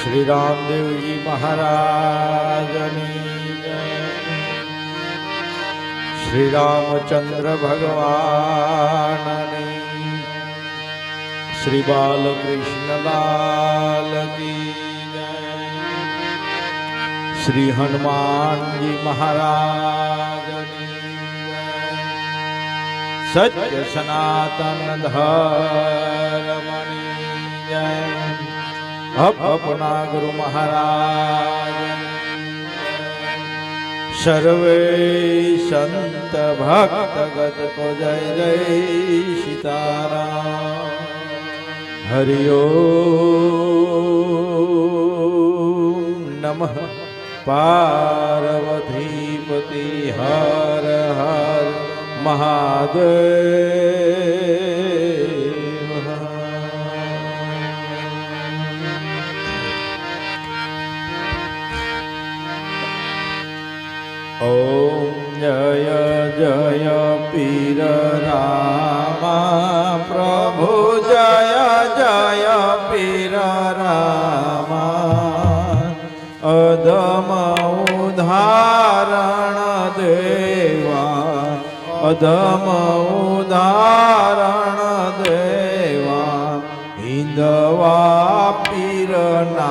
श्री रामदेव जी महाराज श्री रामचंद्र भगवान श्री बालकृष्ण लाल की श्री हनुमान जी महाराज सत्य सनातन धर्मणि जय। अपना गुरु महाराज। सर्वे संत भक्तगत को जय जय सीताराम। हरिओ नमः। पार्वतीपति हर हर महादेव। ॐ जय जय पीर राम प्रभु जय जय पीर राम अधम उदाहरण देवा अधम उदाहरण देवा हिन्दवा पीरना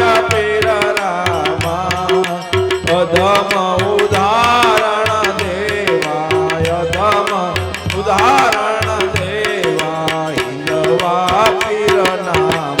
પીરના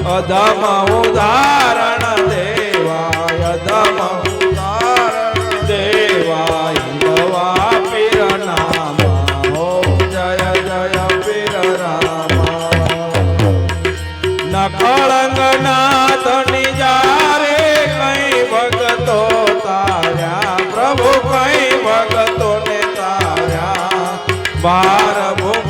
અધમ ઉદારણ દેવાય, અધમ ઉદાહરણ દેવાય દવા જય જય પીર રામ. નકળંગ જારે કઈ ભગતો તાર્યા, પ્રભુ કઈ ભગતો તાર્યા. બાર ભૂખ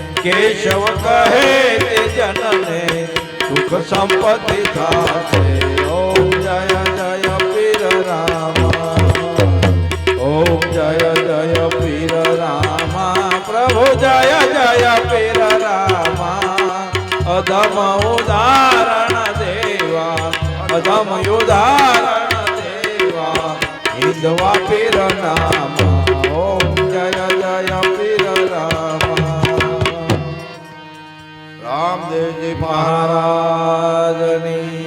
કેશવ કહે તે જનને, સુખ સંપત્તિ થાશે ઓમ જય જય પીર રામા. ઓમ જય જય પીર રામા. પ્રભુ જય જય પીર રામા. અધમ ઉદાહરણ દેવા, અધમ ઉદાહરણ દેવા. હિંદવા પીર નામા. ઓમ જય જય देव जी महाराज नी